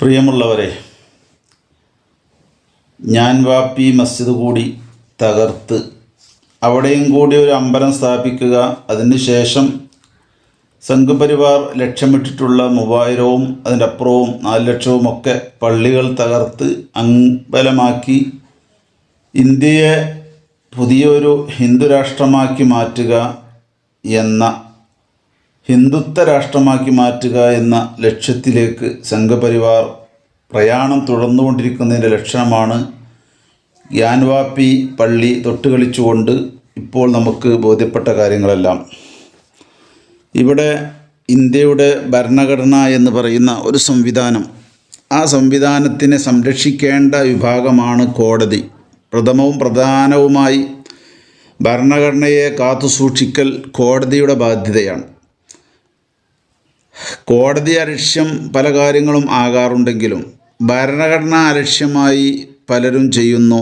പ്രിയമുള്ളവരെ ഞാൻ വാപ്പി മസ്ജിദ് കൂടി തകർത്ത് അവിടെയും കൂടി ഒരു അമ്പലം സ്ഥാപിക്കുക അതിന് ശേഷം സംഘപരിവാർ ലക്ഷ്യമിട്ടിട്ടുള്ള മൂവായിരവും അതിന്റെ അപ്പുറവും നാല് ലക്ഷവും ഒക്കെ പള്ളികൾ തകർത്ത് അമ്പലമാക്കി ഇന്ത്യയെ പുതിയൊരു ഹിന്ദു രാഷ്ട്രമാക്കി മാറ്റുക എന്ന ഹിന്ദുത്വ രാഷ്ട്രമാക്കി മാറ്റുക എന്ന ലക്ഷ്യത്തിലേക്ക് സംഘപരിവാർ പ്രയാണം തുടർന്നുകൊണ്ടിരിക്കുന്നതിന്റെ ലക്ഷണമാണ് ഗ്യാൻവാപ്പി പള്ളി തൊട്ടുകളിച്ചുകൊണ്ട് ഇപ്പോൾ നമുക്ക് ബോധ്യപ്പെട്ട കാര്യങ്ങളെല്ലാം. ഇവിടെ ഇന്ത്യയുടെ ഭരണഘടന എന്ന് പറയുന്ന ഒരു സംവിധാനം ആ സംവിധാനത്തിനെ സംരക്ഷിക്കേണ്ട വിഭാഗമാണ് കോടതി. പ്രഥമവും പ്രധാനവുമായി ഭരണഘടനയെ കാത്തുസൂക്ഷിക്കൽ കോടതിയുടെ ബാധ്യതയാണ്. കോടതി അലക്ഷ്യം പല കാര്യങ്ങളും ആകാറുണ്ടെങ്കിലും ഭരണഘടന അലക്ഷ്യമായി പലരും ചെയ്യുന്നു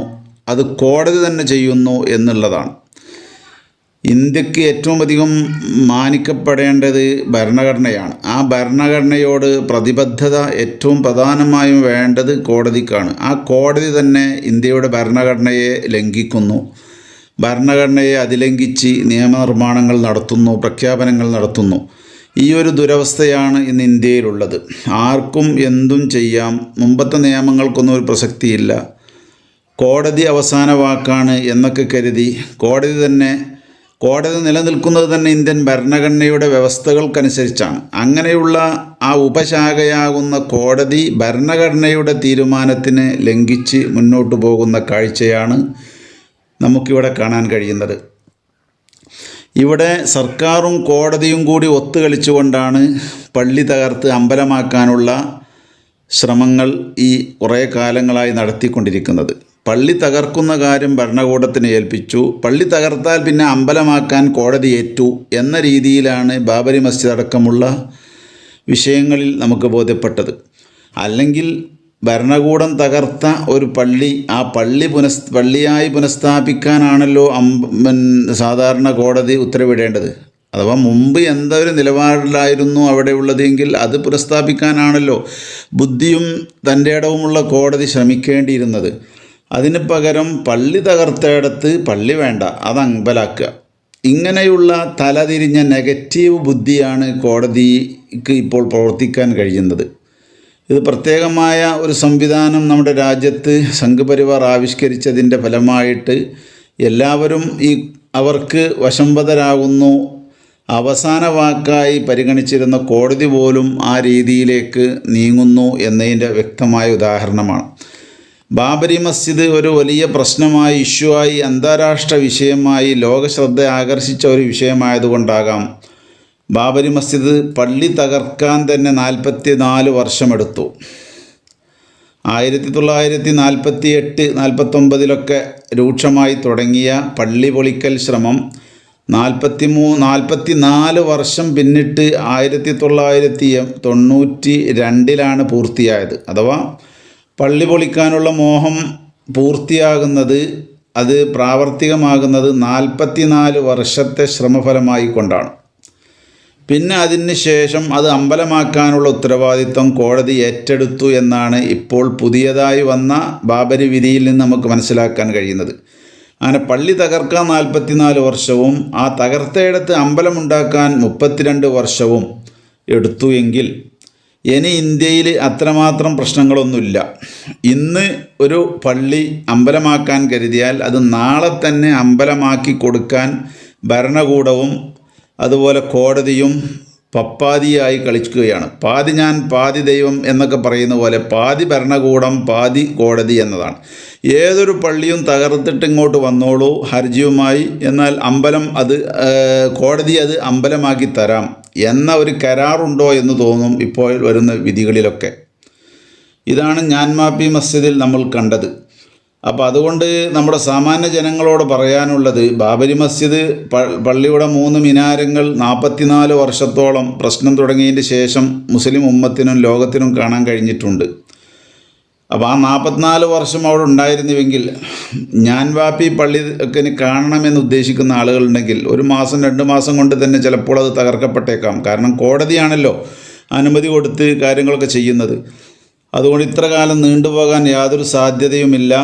അത് കോടതി തന്നെ ചെയ്യുന്നു എന്നുള്ളതാണ്. ഇന്ത്യയ്ക്ക് ഏറ്റവും അധികം മാനിക്കപ്പെടേണ്ടത് ഭരണഘടനയാണ്. ആ ഭരണഘടനയോട് പ്രതിബദ്ധത ഏറ്റവും പ്രധാനമായും വേണ്ടത് കോടതിക്കാണ്. ആ കോടതി തന്നെ ഇന്ത്യയുടെ ഭരണഘടനയെ ലംഘിക്കുന്നു. ഭരണഘടനയെ അതിലംഘിച്ച് നിയമനിർമ്മാണങ്ങൾ നടത്തുന്നു പ്രഖ്യാപനങ്ങൾ നടത്തുന്നു. ഈ ഒരു ദുരവസ്ഥയാണ് ഇന്ന് ഇന്ത്യയിലുള്ളത്. ആർക്കും എന്തും ചെയ്യാം. മുമ്പത്തെ നിയമങ്ങൾക്കൊന്നും ഒരു പ്രസക്തിയില്ല. കോടതി അവസാന വാക്കാണ് എന്നൊക്കെ കരുതി കോടതി തന്നെ കോടതി നിലനിൽക്കുന്നത് തന്നെ ഇന്ത്യൻ ഭരണഘടനയുടെ വ്യവസ്ഥകൾക്കനുസരിച്ചാണ്. അങ്ങനെയുള്ള ആ ഉപശാഖയാകുന്ന കോടതി ഭരണഘടനയുടെ തീരുമാനത്തിന് ലംഘിച്ച് മുന്നോട്ട് പോകുന്ന കാഴ്ചയാണ് നമുക്കിവിടെ കാണാൻ കഴിയുന്നത്. ഇവിടെ സർക്കാരും കോടതിയും കൂടി ഒത്തുകളിച്ചുകൊണ്ടാണ് പള്ളി തകർത്ത് അമ്പലമാക്കാനുള്ള ശ്രമങ്ങൾ ഈ കുറേ കാലങ്ങളായി നടത്തിക്കൊണ്ടിരിക്കുന്നത്. പള്ളി തകർക്കുന്ന കാര്യം ഭരണകൂടത്തിന് ഏൽപ്പിച്ചു. പള്ളി തകർത്താൽ പിന്നെ അമ്പലമാക്കാൻ കോടതി ഏറ്റു എന്ന രീതിയിലാണ് ബാബരി മസ്ജിദ് അടക്കമുള്ള വിഷയങ്ങളിൽ നമുക്ക് ബോധ്യപ്പെട്ടത്. അല്ലെങ്കിൽ ഭരണകൂടം തകർത്ത ഒരു പള്ളി ആ പള്ളി പുനഃ പള്ളിയായി പുനഃസ്ഥാപിക്കാനാണല്ലോ അമ്പ സാധാരണ കോടതി ഉത്തരവിടേണ്ടത്. അഥവാ മുമ്പ് എന്തൊരു നിലപാടിലായിരുന്നു അവിടെ ഉള്ളതെങ്കിൽ അത് പുനഃസ്ഥാപിക്കാനാണല്ലോ ബുദ്ധിയും തന്റെ ഇടവുമുള്ള കോടതി ശ്രമിക്കേണ്ടിയിരുന്നത്. അതിന് പകരം പള്ളി തകർത്തയിടത്ത് പള്ളി വേണ്ട അത് അമ്പലാക്കുക. ഇങ്ങനെയുള്ള തലതിരിഞ്ഞ നെഗറ്റീവ് ബുദ്ധിയാണ് കോടതിക്ക് ഇപ്പോൾ പ്രവർത്തിക്കാൻ കഴിയുന്നത്. ഇത് പ്രത്യേകമായ ഒരു സംവിധാനം നമ്മുടെ രാജ്യത്ത് സംഘപരിവാർ ആവിഷ്കരിച്ചതിന്റെ ഫലമായിട്ട് എല്ലാവരും ഈ അവർക്ക് വശംവതരാകുന്നു. അവസാന വാക്കായി പരിഗണിച്ചിരുന്ന കോടതി പോലും ആ രീതിയിലേക്ക് നീങ്ങുന്നു എന്നതിന്റെ വ്യക്തമായ ഉദാഹരണമാണ്. ബാബരി മസ്ജിദ് ഒരു വലിയ പ്രശ്നമായി ഇഷ്യൂ ആയി അന്താരാഷ്ട്ര വിഷയമായി ലോകശ്രദ്ധ ആകർഷിച്ച ഒരു വിഷയമായതുകൊണ്ടാകാം. ബാബരി മസ്ജിദ് പള്ളി തകർക്കാൻ തന്നെ നാൽപ്പത്തി നാല് വർഷമെടുത്തു. ആയിരത്തി തൊള്ളായിരത്തി നാൽപ്പത്തി എട്ട് നാൽപ്പത്തൊമ്പതിലൊക്കെ രൂക്ഷമായി തുടങ്ങിയ പള്ളി പൊളിക്കൽ ശ്രമം നാൽപ്പത്തി മൂ നാൽപ്പത്തി നാല് വർഷം പിന്നിട്ട് ആയിരത്തി തൊള്ളായിരത്തി തൊണ്ണൂറ്റി രണ്ടിലാണ് പൂർത്തിയായത്. അഥവാ പള്ളി പൊളിക്കാനുള്ള മോഹം പൂർത്തിയാകുന്നത് അത് പ്രാവർത്തികമാകുന്നത് നാൽപ്പത്തി നാല് വർഷത്തെ ശ്രമഫലമായി കൊണ്ടാണ്. പിന്നെ അതിന് ശേഷം അത് അമ്പലമാക്കാനുള്ള ഉത്തരവാദിത്വം കോടതി ഏറ്റെടുത്തു എന്നാണ് ഇപ്പോൾ പുതിയതായി വന്ന ബാബരി വിധിയിൽ നിന്ന് നമുക്ക് മനസ്സിലാക്കാൻ കഴിയുന്നത്. അങ്ങനെ പള്ളി തകർക്കാൻ നാൽപ്പത്തിനാല് വർഷവും ആ തകർത്തയിടത്ത് അമ്പലമുണ്ടാക്കാൻ മുപ്പത്തിരണ്ട് വർഷവും എടുത്തു എങ്കിൽ ഇനി ഇന്ത്യയിൽ അത്രമാത്രം പ്രശ്നങ്ങളൊന്നുമില്ല. ഇന്ന് ഒരു പള്ളി അമ്പലമാക്കാൻ കരുതിയാൽ അത് നാളെ തന്നെ അമ്പലമാക്കി കൊടുക്കാൻ ഭരണകൂടവും അതുപോലെ കോടതിയും പപ്പാതിയായി കളിക്കുകയാണ്. പാതി ഞാൻ പാതി ദൈവം എന്നൊക്കെ പറയുന്ന പോലെ പാതി ഭരണകൂടം പാതി കോടതി എന്നതാണ്. ഏതൊരു പള്ളിയും തകർത്തിട്ട് ഇങ്ങോട്ട് വന്നോളൂ ഹർജിയുമായി. എന്നാൽ അമ്പലം അത് കോടതി അത് അമ്പലമാക്കി തരാം എന്ന ഒരു കരാറുണ്ടോ എന്ന് തോന്നും ഇപ്പോൾ വരുന്ന വിധികളിലൊക്കെ. ഇതാണ് ഞാൻ മാപ്പി മസ്ജിദിൽ നമ്മൾ കണ്ടത്. അപ്പോൾ അതുകൊണ്ട് നമ്മുടെ സാമാന്യ ജനങ്ങളോട് പറയാനുള്ളത് ബാബരി മസ്ജിദ് പള്ളിയുടെ മൂന്ന് മിനാരങ്ങൾ നാൽപ്പത്തിനാല് വർഷത്തോളം പ്രശ്നം തുടങ്ങിയതിന്റെ ശേഷം മുസ്ലിം ഉമ്മത്തിനും ലോകത്തിനും കാണാൻ കഴിഞ്ഞിട്ടുണ്ട്. അപ്പോൾ ആ നാൽപ്പത്തിനാല് വർഷം അവിടെ ഉണ്ടായിരുന്നുവെങ്കിൽ ഞാൻ വാപ്പി പള്ളി ഒക്കെ കാണണമെന്ന് ഉദ്ദേശിക്കുന്ന ആളുകളുണ്ടെങ്കിൽ ഒരു മാസം രണ്ട് മാസം കൊണ്ട് തന്നെ ചിലപ്പോൾ അത് തകർക്കപ്പെട്ടേക്കാം. കാരണം കോടതിയാണല്ലോ അനുമതി കൊടുത്ത് കാര്യങ്ങളൊക്കെ ചെയ്യുന്നത്. അതുകൊണ്ട് ഇത്ര കാലം നീണ്ടുപോകാൻ യാതൊരു സാധ്യതയുമില്ല.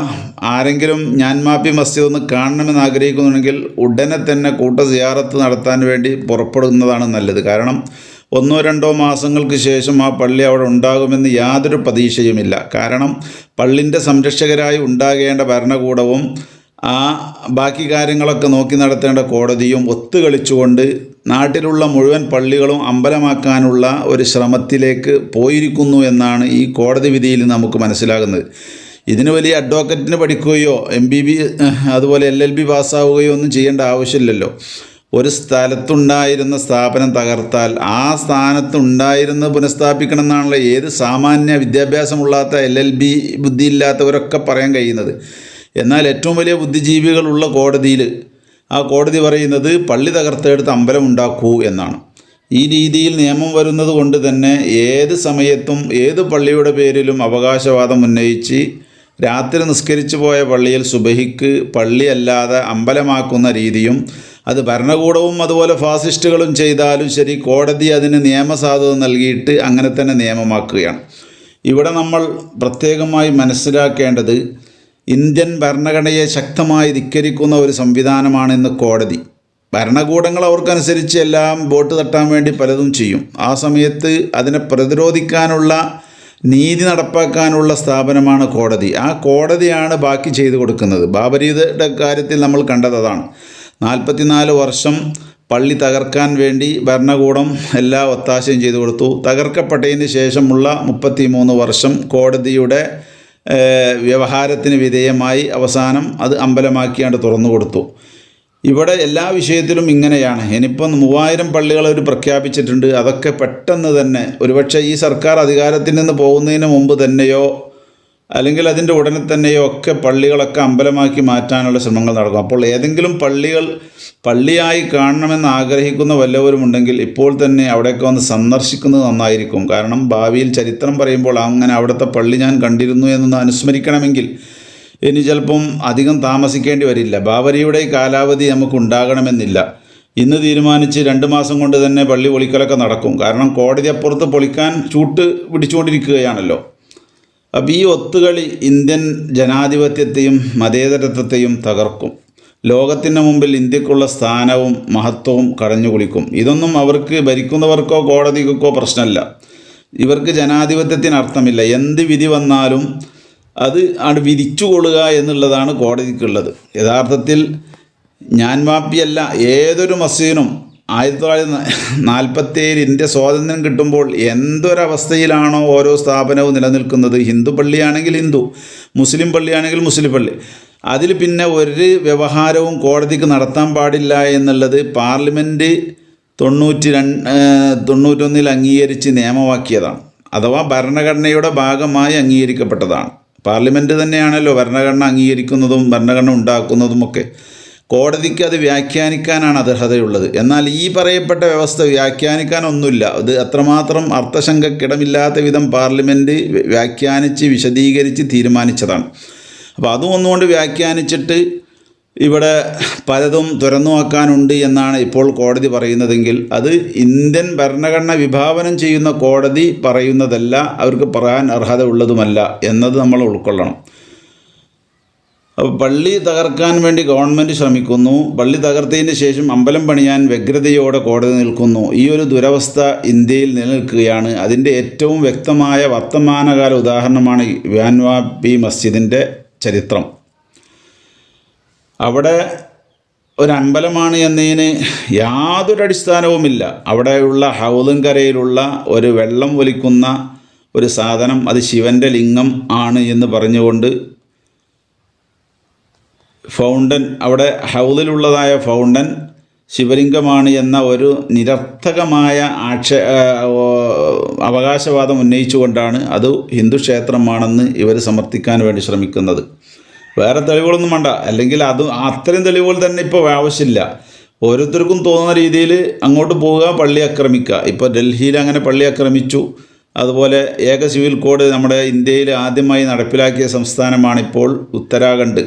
ആരെങ്കിലും ഞാൻ മാപ്പി മസ്ജിദ് ഒന്ന് കാണണമെന്ന് ആഗ്രഹിക്കുന്നുണ്ടെങ്കിൽ ഉടനെ തന്നെ കൂട്ട സിയാറത്ത് നടത്താൻ വേണ്ടി പുറപ്പെടുന്നതാണ് നല്ലത്. കാരണം ഒന്നോ രണ്ടോ മാസങ്ങൾക്ക് ശേഷം ആ പള്ളി അവിടെ ഉണ്ടാകുമെന്ന് യാതൊരു പ്രതീക്ഷയുമില്ല. കാരണം പള്ളിന്റെ സംരക്ഷകരായി ഉണ്ടാകേണ്ട ഭരണകൂടവും ആ ബാക്കി കാര്യങ്ങളൊക്കെ നോക്കി നടത്തേണ്ട കോടതിയും ഒത്തുകളിച്ചുകൊണ്ട് നാട്ടിലുള്ള മുഴുവൻ പള്ളികളും അമ്പലമാക്കാനുള്ള ഒരു ശ്രമത്തിലേക്ക് പോയിരിക്കുന്നു എന്നാണ് ഈ കോടതി വിധിയിൽ നമുക്ക് മനസ്സിലാകുന്നത്. ഇതിന് വലിയ അഡ്വക്കറ്റിന് പഠിക്കുകയോ എം ബി ബി അതുപോലെ എൽ എൽ ബി പാസ്സാവുകയോ ഒന്നും ചെയ്യേണ്ട ആവശ്യമില്ലല്ലോ. ഒരു സ്ഥലത്തുണ്ടായിരുന്ന സ്ഥാപനം തകർത്താൽ ആ സ്ഥാനത്തുണ്ടായിരുന്നത് പുനഃസ്ഥാപിക്കണം എന്നാണല്ലോ ഏത് സാമാന്യ വിദ്യാഭ്യാസമുള്ളാത്ത എൽ എൽ ബി ബുദ്ധിയില്ലാത്തവരൊക്കെ പറയാൻ കഴിയുന്നത്. എന്നാൽ ഏറ്റവും വലിയ ബുദ്ധിജീവികളുള്ള കോടതിയിൽ ആ കോടതി പറയുന്നത് പള്ളി തകർത്തെടുത്ത് അമ്പലം ഉണ്ടാക്കൂ എന്നാണ്. ഈ രീതിയിൽ നിയമം വരുന്നത് കൊണ്ട് തന്നെ ഏത് സമയത്തും ഏത് പള്ളിയുടെ പേരിലും അവകാശവാദം ഉന്നയിച്ച് രാത്രി നിസ്കരിച്ചു പോയ പള്ളിയിൽ സുബഹിക്ക് പള്ളിയല്ലാതെ അമ്പലമാക്കുന്ന രീതിയും അത് ഭരണകൂടവും അതുപോലെ ഫാസിസ്റ്റുകളും ചെയ്താലും ശരി കോടതി അതിന് നിയമസാധുത നൽകിയിട്ട് അങ്ങനെ തന്നെ നിയമമാക്കുകയാണ്. ഇവിടെ നമ്മൾ പ്രത്യേകമായി മനസ്സിലാക്കേണ്ടത് ഇന്ത്യൻ ഭരണഘടനയെ ശക്തമായി ധിക്കരിക്കുന്ന ഒരു സംവിധാനമാണ് ഇന്ന് കോടതി. ഭരണകൂടങ്ങൾ അവർക്കനുസരിച്ച് എല്ലാം ബോട്ട് തട്ടാൻ വേണ്ടി പലതും ചെയ്യും. ആ സമയത്ത് അതിനെ പ്രതിരോധിക്കാനുള്ള നീതി നടപ്പാക്കാനുള്ള സ്ഥാപനമാണ് കോടതി. ആ കോടതിയാണ് ബാക്കി ചെയ്തു കൊടുക്കുന്നത്. ബാബരിയുടെ കാര്യത്തിൽ നമ്മൾ കണ്ടത് അതാണ്. നാൽപ്പത്തിനാല് വർഷം പള്ളി തകർക്കാൻ വേണ്ടി ഭരണകൂടം എല്ലാ ഒത്താശയും ചെയ്തു കൊടുത്തു. തകർക്കപ്പെട്ടതിന് ശേഷമുള്ള മുപ്പത്തി മൂന്ന് വർഷം കോടതിയുടെ വ്യവഹാരത്തിന് വിധേയമായി അവസാനം അത് അമ്പലമാക്കിയാണ്ട് തുറന്നു കൊടുത്തു. ഇവിടെ എല്ലാ വിഷയത്തിലും ഇങ്ങനെയാണ്. ഇനിയിപ്പം മൂവായിരം പള്ളികൾ അവർ പ്രഖ്യാപിച്ചിട്ടുണ്ട്. അതൊക്കെ പെട്ടെന്ന് തന്നെ ഒരുപക്ഷെ ഈ സർക്കാർ അധികാരത്തിൽ നിന്ന് പോകുന്നതിന് മുമ്പ് തന്നെയോ അല്ലെങ്കിൽ അതിന്റെ ഉടനെ തന്നെയോ ഒക്കെ പള്ളികളൊക്കെ അമ്പലമാക്കി മാറ്റാനുള്ള ശ്രമങ്ങൾ നടക്കും. അപ്പോൾ ഏതെങ്കിലും പള്ളികൾ പള്ളിയായി കാണണമെന്ന് ആഗ്രഹിക്കുന്ന വല്ലവരുമുണ്ടെങ്കിൽ ഇപ്പോൾ തന്നെ അവിടെയൊക്കെ വന്ന് സന്ദർശിക്കുന്നത് നന്നായിരിക്കും. കാരണം ഭാവിയിൽ ചരിത്രം പറയുമ്പോൾ അങ്ങനെ അവിടുത്തെ പള്ളി ഞാൻ കണ്ടിരുന്നു എന്നൊന്ന് അനുസ്മരിക്കണമെങ്കിൽ ഇനി ചിലപ്പം അധികം താമസിക്കേണ്ടി വരില്ല. ബാബരിയുടെ കാലാവധി നമുക്ക് ഉണ്ടാകണമെന്നില്ല. ഇന്ന് തീരുമാനിച്ച് രണ്ട് മാസം കൊണ്ട് തന്നെ പള്ളി പൊളിക്കലൊക്കെ നടക്കും. കാരണം കോടതി അപ്പുറത്ത് പൊളിക്കാൻ ചൂട്ട് പിടിച്ചുകൊണ്ടിരിക്കുകയാണല്ലോ. അപ്പോൾ ഈ ഒത്തുകളി ഇന്ത്യൻ ജനാധിപത്യത്തെയും മതേതരത്വത്തെയും തകർക്കും. ലോകത്തിന്റെ മുമ്പിൽ ഇന്ത്യക്കുള്ള സ്ഥാനവും മഹത്വവും കടഞ്ഞുകുളിക്കും ഇതൊന്നും അവർക്ക് ഭരിക്കുന്നവർക്കോ കോടതിക്കോ പ്രശ്നമല്ല. ഇവർക്ക് ജനാധിപത്യത്തിന് അർത്ഥമില്ല. എന്ത് വിധി വന്നാലും അത് ആണ് വിധിച്ചു കൊള്ളുക എന്നുള്ളതാണ് കോടതിക്കുള്ളത്. യഥാർത്ഥത്തിൽ ഞാൻ മാപ്പിയല്ല ഏതൊരു മസീനും ആയിരത്തി തൊള്ളായിരത്തി നാൽപ്പത്തി ഏഴ് ഇന്ത്യ സ്വാതന്ത്ര്യം കിട്ടുമ്പോൾ എന്തൊരവസ്ഥയിലാണോ ഓരോ സ്ഥാപനവും നിലനിൽക്കുന്നത്? ഹിന്ദു പള്ളിയാണെങ്കിൽ ഹിന്ദു മുസ്ലിം പള്ളിയാണെങ്കിൽ മുസ്ലിം പള്ളി. അതിൽ പിന്നെ ഒരു വ്യവഹാരവും കോടതിക്ക് നടത്താൻ പാടില്ല എന്നുള്ളത് പാർലമെന്റ് തൊണ്ണൂറ്റി രണ്ട് തൊണ്ണൂറ്റൊന്നിൽ അംഗീകരിച്ച് നിയമമാക്കിയതാണ്. അഥവാ ഭരണഘടനയുടെ ഭാഗമായി അംഗീകരിക്കപ്പെട്ടതാണ്. പാർലമെന്റ് തന്നെയാണല്ലോ ഭരണഘടന അംഗീകരിക്കുന്നതും ഭരണഘടന ഉണ്ടാക്കുന്നതുമൊക്കെ. കോടതിക്ക് അത് വ്യാഖ്യാനിക്കാനാണ് അർഹതയുള്ളത്. എന്നാൽ ഈ പറയപ്പെട്ട വ്യവസ്ഥ വ്യാഖ്യാനിക്കാനൊന്നുമില്ല. അത് അത്രമാത്രം അർത്ഥശങ്കക്കിടമില്ലാത്ത വിധം പാർലമെന്റ് വ്യാഖ്യാനിച്ച് വിശദീകരിച്ച് തീരുമാനിച്ചതാണ്. അപ്പോൾ അതും ഒന്നുകൊണ്ട് വ്യാഖ്യാനിച്ചിട്ട് ഇവിടെ പലതും തുറന്നു നോക്കാനുണ്ട് എന്നാണ് ഇപ്പോൾ കോടതി പറയുന്നതെങ്കിൽ അത് ഇന്ത്യൻ ഭരണഘടന വിഭാവനം ചെയ്യുന്ന കോടതി പറയുന്നതല്ല അവർക്ക് പറയാൻ അർഹത ഉള്ളതുമല്ല എന്നത് നമ്മൾ ഉൾക്കൊള്ളണം. പള്ളി തകർക്കാൻ വേണ്ടി ഗവൺമെന്റ് ശ്രമിക്കുന്നു. പള്ളി തകർത്തതിന് ശേഷം അമ്പലം പണിയാൻ വ്യഗ്രതയോടെ കോടതി നിൽക്കുന്നു. ഈ ഒരു ദുരവസ്ഥ ഇന്ത്യയിൽ നിലനിൽക്കുകയാണ്. അതിന്റെ ഏറ്റവും വ്യക്തമായ വർത്തമാനകാല ഉദാഹരണമാണ് വ്യാൻവാബി മസ്ജിദിന്റെ ചരിത്രം. അവിടെ ഒരു അമ്പലമാണ് എന്നതിന് യാതൊരു അടിസ്ഥാനവുമില്ല. അവിടെയുള്ള ഹൗലുംകരയിലുള്ള ഒരു വെള്ളം വലിക്കുന്ന ഒരു സാധനം അത് ശിവന്റെ ലിംഗം ആണ് എന്ന് പറഞ്ഞുകൊണ്ട് ഫൗണ്ടൻ അവിടെ ഹൗദിലുള്ളതായ ഫൗണ്ടൻ ശിവലിംഗമാണ് എന്ന ഒരു നിരർത്ഥകമായ ആക്ഷേ അവകാശവാദം ഉന്നയിച്ചുകൊണ്ടാണ് അത് ഹിന്ദു ക്ഷേത്രമാണെന്ന് ഇവർ സമർത്ഥിക്കാൻ വേണ്ടി ശ്രമിക്കുന്നത്. വേറെ തെളിവുകളൊന്നും വേണ്ട. അല്ലെങ്കിൽ അത് അത്രയും തെളിവുകൾ തന്നെ ഇപ്പോൾ ആവശ്യമില്ല. ഓരോരുത്തർക്കും തോന്നുന്ന രീതിയിൽ അങ്ങോട്ട് പോവുക പള്ളി ആക്രമിക്കുക. ഇപ്പോൾ ഡൽഹിയിൽ അങ്ങനെ പള്ളി ആക്രമിച്ചു. അതുപോലെ ഏക സിവിൽ കോഡ് നമ്മുടെ ഇന്ത്യയിൽ ആദ്യമായി നടപ്പിലാക്കിയ സംസ്ഥാനമാണിപ്പോൾ ഉത്തരാഖണ്ഡ്.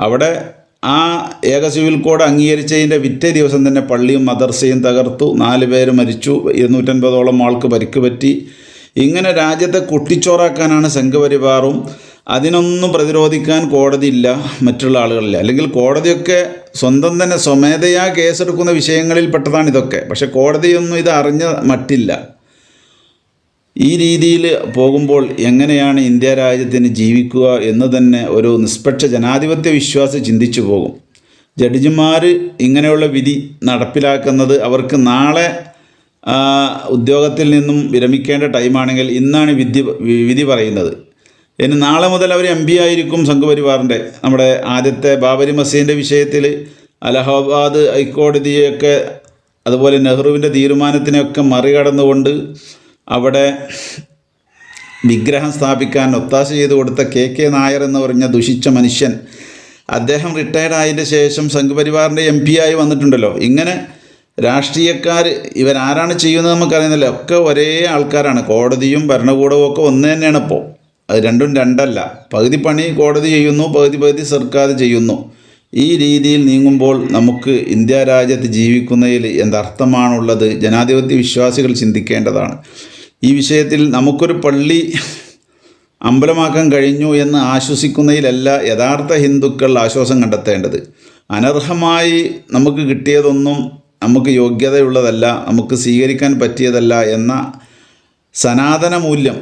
അവിടെ ആ ഏക സിവിൽ കോഡ് അംഗീകരിച്ചതിന്റെ പിറ്റേ ദിവസം തന്നെ പള്ളിയും മദർസയും തകർത്തു. നാല് പേര് മരിച്ചു. ഇരുന്നൂറ്റൻപതോളം ആൾക്ക് പരിക്ക് പറ്റി ഇങ്ങനെ രാജ്യത്തെ കുട്ടിച്ചോറാക്കാനാണ് സംഘപരിവാറും. അതിനൊന്നും പ്രതിരോധിക്കാൻ കോടതിയില്ല മറ്റുള്ള ആളുകളില്ല. അല്ലെങ്കിൽ കോടതിയൊക്കെ സ്വന്തം തന്നെ സ്വമേധയാ കേസെടുക്കുന്ന വിഷയങ്ങളിൽ പെട്ടതാണ് ഇതൊക്കെ. പക്ഷേ കോടതിയൊന്നും ഇത് അറിഞ്ഞ മട്ടില്ല. ഈ രീതിയിൽ പോകുമ്പോൾ എങ്ങനെയാണ് ഇന്ത്യ രാജ്യത്തിന് ജീവിക്കുക എന്ന് തന്നെ ഒരു നിഷ്പക്ഷ ജനാധിപത്യ വിശ്വാസി ചിന്തിച്ചു പോകും. ജഡ്ജിമാർ ഇങ്ങനെയുള്ള വിധി നടപ്പിലാക്കുന്നത് അവർക്ക് നാളെ ഉദ്യോഗത്തിൽ നിന്നും വിരമിക്കേണ്ട ടൈമാണെങ്കിൽ ഇന്നാണ് വിധി വിധി പറയുന്നത്. ഇനി നാളെ മുതൽ അവർ എം പി ആയിരിക്കും സംഘപരിവാറിന്റെ. നമ്മുടെ ആദ്യത്തെ ബാബരി മസീദിന്റെ വിഷയത്തിൽ അലഹബാദ് ഹൈക്കോടതിയൊക്കെ അതുപോലെ നെഹ്റുവിന്റെ തീരുമാനത്തിനെയൊക്കെ മറികടന്നുകൊണ്ട് അവിടെ വിഗ്രഹം സ്ഥാപിക്കാൻ ഒത്താശ ചെയ്തു കൊടുത്ത കെ കെ നായർ എന്ന് പറഞ്ഞ ദുഷിച്ച മനുഷ്യൻ അദ്ദേഹം റിട്ടയർഡ് ആയതിന്റെ ശേഷം സംഘപരിവാറിന്റെ എം പി ആയി വന്നിട്ടുണ്ടല്ലോ. ഇങ്ങനെ രാഷ്ട്രീയക്കാർ ഇവരാരാണ് ചെയ്യുന്നത് നമുക്കറിയുന്നില്ല. ഒക്കെ ഒരേ ആൾക്കാരാണ്. കോടതിയും ഭരണകൂടവും ഒക്കെ ഒന്ന് തന്നെയാണ് ഇപ്പോൾ അത് രണ്ടും രണ്ടല്ല. പകുതി പണി കോടതി ചെയ്യുന്നു പകുതി പകുതി സർക്കാർ ചെയ്യുന്നു. ഈ രീതിയിൽ നീങ്ങുമ്പോൾ നമുക്ക് ഇന്ത്യ രാജ്യത്ത് ജീവിക്കുന്നതിൽ എന്തർത്ഥമാണുള്ളത്? ജനാധിപത്യ വിശ്വാസികൾ ചിന്തിക്കേണ്ടതാണ്. ഈ വിഷയത്തിൽ നമുക്കൊരു പള്ളി അമ്പലമാക്കാൻ കഴിഞ്ഞു എന്ന് ആശ്വസിക്കുന്നതിലല്ല യഥാർത്ഥ ഹിന്ദുക്കൾ ആശ്വാസം കണ്ടെത്തേണ്ടത്. അനർഹമായി നമുക്ക് കിട്ടിയതൊന്നും നമുക്ക് യോഗ്യതയുള്ളതല്ല നമുക്ക് സ്വീകരിക്കാൻ പറ്റിയതല്ല എന്ന സനാതന മൂല്യം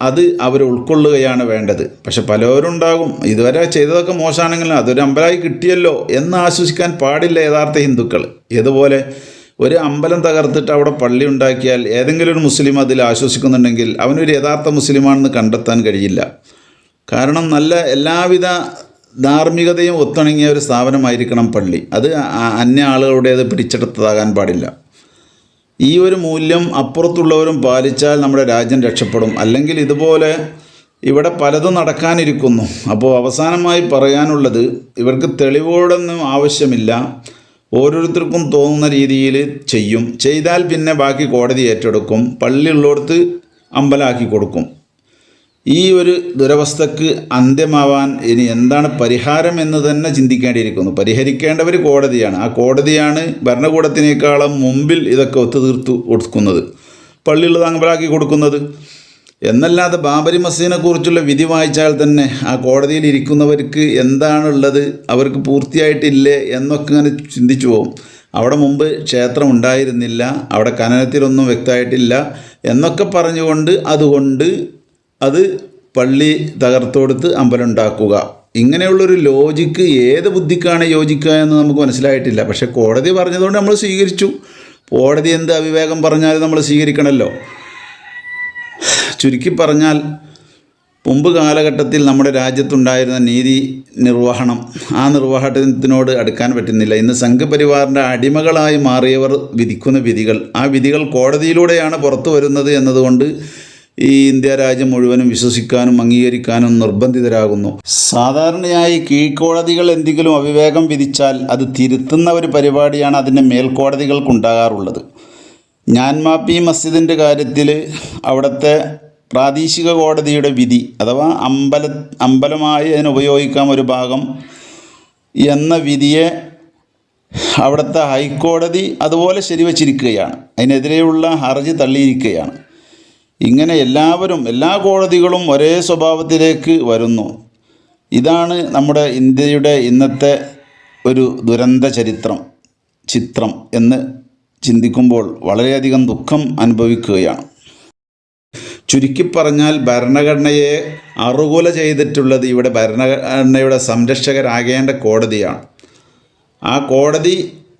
അത് അവർ ഉൾക്കൊള്ളുകയാണ് വേണ്ടത്. പക്ഷെ പലവരുണ്ടാകും ഇതുവരെ ചെയ്തതൊക്കെ മോശമാണെങ്കിലും അതൊരു അമ്പലമായി കിട്ടിയല്ലോ എന്ന് ആശ്വസിക്കാൻ പാടില്ല യഥാർത്ഥ ഹിന്ദുക്കൾ. ഇതുപോലെ ഒരു അമ്പലം തകർത്തിട്ട് അവിടെ പള്ളി ഉണ്ടാക്കിയാൽ ഏതെങ്കിലും ഒരു മുസ്ലിം അതിൽ ആശ്വസിക്കുന്നുണ്ടെങ്കിൽ അവനൊരു യഥാർത്ഥ മുസ്ലിമാണെന്ന് കണ്ടെത്താൻ കഴിയില്ല. കാരണം നല്ല എല്ലാവിധ ധാർമ്മികതയും ഒത്തിണങ്ങിയ ഒരു സ്ഥാപനമായിരിക്കണം പള്ളി. അത് അന്യ അന്യ ആളുകളുടേത് പിടിച്ചെടുത്തതാകാൻ പാടില്ല. ഈ ഒരു മൂല്യം അപ്പുറത്തുള്ളവരും പാലിച്ചാൽ നമ്മുടെ രാജ്യം രക്ഷപ്പെടും. അല്ലെങ്കിൽ ഇതുപോലെ ഇവിടെ പലതും നടക്കാനിരിക്കുന്നു. അപ്പോൾ അവസാനമായി പറയാനുള്ളത് ഇവർക്ക് തെളിവുകളൊന്നും ആവശ്യമില്ല. ഓരോരുത്തർക്കും തോന്നുന്ന രീതിയിൽ ചെയ്യും. ചെയ്താൽ പിന്നെ ബാക്കി കോടതി ഏറ്റെടുക്കും. പള്ളിയുള്ളിടത്ത് അമ്പലാക്കി കൊടുക്കും. ഈ ഒരു ദുരവസ്ഥക്ക് അന്ത്യമാവാൻ ഇനി എന്താണ് പരിഹാരം എന്ന് തന്നെ ചിന്തിക്കേണ്ടിയിരിക്കുന്നു. പരിഹരിക്കേണ്ടവർ കോടതിയാണ്. ആ കോടതിയാണ് ഭരണകൂടത്തിനേക്കാളും മുമ്പിൽ ഇതൊക്കെ ഒത്തുതീർത്തു കൊടുക്കുന്നത്. പള്ളിയുള്ളത് അമ്പലാക്കി കൊടുക്കുന്നത്. എന്നല്ലാതെ ബാബരി മസ്ജിദിനെ കുറിച്ചുള്ള വിധി വായിച്ചാൽ തന്നെ ആ കോടതിയിൽ ഇരിക്കുന്നവർക്ക് എന്താണുള്ളത് അവർക്ക് പൂർത്തിയായിട്ടില്ലേ എന്നൊക്കെ ഇങ്ങനെ ചിന്തിച്ചു പോകും അവിടെ മുമ്പ് ക്ഷേത്രം ഉണ്ടായിരുന്നില്ല അവിടെ കനനത്തിലൊന്നും വ്യക്തമായിട്ടില്ല എന്നൊക്കെ പറഞ്ഞുകൊണ്ട് അതുകൊണ്ട് അത് പള്ളി തകർത്തുകൊടുത്ത് അമ്പലം ഉണ്ടാക്കുക ഇങ്ങനെയുള്ളൊരു ലോജിക്ക് ഏത് ബുദ്ധിക്കാണ് യോജിക്കുക എന്ന് നമുക്ക് മനസ്സിലായിട്ടില്ല. പക്ഷേ കോടതി പറഞ്ഞതുകൊണ്ട് നമ്മൾ സ്വീകരിച്ചു. കോടതി എന്ത് അവിവേകം പറഞ്ഞാലും നമ്മൾ സ്വീകരിക്കണമല്ലോ. ചുരുക്കി പറഞ്ഞാൽ മുമ്പ് കാലഘട്ടത്തിൽ നമ്മുടെ രാജ്യത്തുണ്ടായിരുന്ന നീതി നിർവഹണം ആ നിർവഹണത്തിനോട് അടുക്കാൻ പറ്റുന്നില്ല. ഇന്ന് സംഘപരിവാറിന്റെ അടിമകളായി മാറിയവർ വിധിക്കുന്ന വിധികൾ ആ വിധികൾ കോടതിയിലൂടെയാണ് പുറത്തു വരുന്നത് എന്നതുകൊണ്ട് ഈ ഇന്ത്യ രാജ്യം മുഴുവനും വിശ്വസിക്കാനും അംഗീകരിക്കാനും നിർബന്ധിതരാകുന്നു. സാധാരണയായി കീഴ്ക്കോടതികൾ എന്തെങ്കിലും അവിവേകം വിധിച്ചാൽ അത് തിരുത്തുന്ന ഒരു പരിപാടിയാണ് അതിന്റെ മേൽക്കോടതികൾക്കുണ്ടാകാറുള്ളത്. ഞാൻമാപ്പി മസ്ജിദിന്റെ കാര്യത്തിൽ അവിടുത്തെ പ്രാദേശിക കോടതിയുടെ വിധി അഥവാ അമ്പല അമ്പലമായി അതിന് ഉപയോഗിക്കാം ഒരു ഭാഗം എന്ന വിധിയെ അവിടുത്തെ ഹൈക്കോടതി അതുപോലെ ശരിവച്ചിരിക്കുകയാണ്. അതിനെതിരെയുള്ള ഹർജി തള്ളിയിരിക്കുകയാണ്. ഇങ്ങനെ എല്ലാവരും എല്ലാ കോടതികളും ഒരേ സ്വഭാവത്തിലേക്ക് വരുന്നു. ഇതാണ് നമ്മുടെ ഇന്ത്യയുടെ ഇന്നത്തെ ഒരു ദുരന്ത ചരിത്രം ചിത്രം എന്ന് ചിന്തിക്കുമ്പോൾ വളരെയധികം ദുഃഖം അനുഭവിക്കുകയാണ്. ചുരുക്കി പറഞ്ഞാൽ ഭരണഘടനയെ അറുകൊല ചെയ്തിട്ടുള്ളത് ഇവിടെ ഭരണഘടനയുടെ സംരക്ഷകരാകേണ്ട കോടതിയാണ്. ആ കോടതി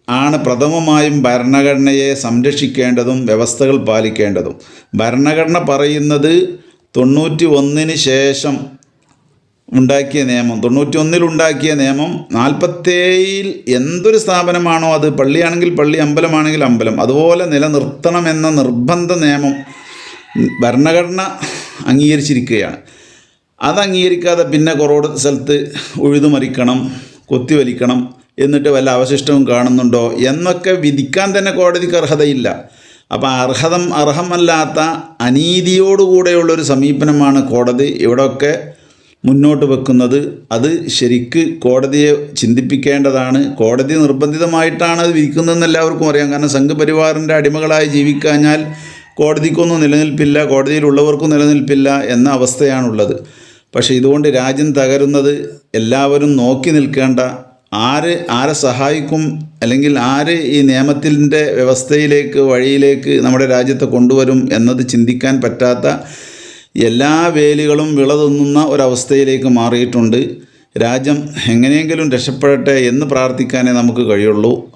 ആണ് പ്രഥമമായും ഭരണഘടനയെ സംരക്ഷിക്കേണ്ടതും വ്യവസ്ഥകൾ പാലിക്കേണ്ടതും. ഭരണഘടന പറയുന്നത് തൊണ്ണൂറ്റി ഒന്നിന് ശേഷം ഉണ്ടാക്കിയ നിയമം തൊണ്ണൂറ്റി ഒന്നിൽ ഉണ്ടാക്കിയ നിയമം നാൽപ്പത്തേഴിൽ എന്തൊരു സ്ഥാപനമാണോ അത്? പള്ളിയാണെങ്കിൽ പള്ളി അമ്പലമാണെങ്കിൽ അമ്പലം. അതുപോലെ നിലനിർത്തണമെന്ന നിർബന്ധ നിയമം ഭരണഘടന അംഗീകരിച്ചിരിക്കുകയാണ്. അത് അംഗീകരിക്കാതെ പിന്നെ കുറോട് സ്ഥലത്ത് ഉഴുതുമറിക്കണം കൊത്തിവലിക്കണം എന്നിട്ട് വല്ല അവശിഷ്ടവും കാണുന്നുണ്ടോ എന്നൊക്കെ വിധിക്കാൻ തന്നെ കോടതിക്ക് അർഹതയില്ല. അപ്പോൾ അർഹതം അർഹമല്ലാത്ത അനീതിയോടുകൂടെയുള്ളൊരു സമീപനമാണ് കോടതി. ഇവിടെയൊക്കെ മുന്നോട്ട് വെക്കുന്നത് അത് ശരിക്ക് കോടതിയെ ചിന്തിപ്പിക്കേണ്ടതാണ്. കോടതി നിർബന്ധിതമായിട്ടാണ് അത് വിധിക്കുന്നതെന്ന് എല്ലാവർക്കും അറിയാം. കാരണം സംഘപരിവാറിന്റെ അടിമകളായി ജീവിക്കാഞ്ഞാൽ കോടതിക്കൊന്നും നിലനിൽപ്പില്ല കോടതിയിലുള്ളവർക്കും നിലനിൽപ്പില്ല എന്ന അവസ്ഥയാണുള്ളത്. പക്ഷേ ഇതുകൊണ്ട് രാജ്യം തകരുന്നത് എല്ലാവരും നോക്കി നിൽക്കേണ്ട ആര് ആരെ സഹായിക്കും അല്ലെങ്കിൽ ആര് ഈ നിയമത്തിന്റെ വ്യവസ്ഥയിലേക്ക് വഴിയിലേക്ക് നമ്മുടെ രാജ്യത്തെ കൊണ്ടുവരും എന്നത് ചിന്തിക്കാൻ പറ്റാത്ത എല്ലാ വേലികളും വിളതൊന്നുന്ന ഒരവസ്ഥയിലേക്ക് മാറിയിട്ടുണ്ട്. രാജ്യം എങ്ങനെയെങ്കിലും രക്ഷപ്പെടട്ടെ എന്ന് പ്രാർത്ഥിക്കാനേ നമുക്ക് കഴിയുള്ളൂ.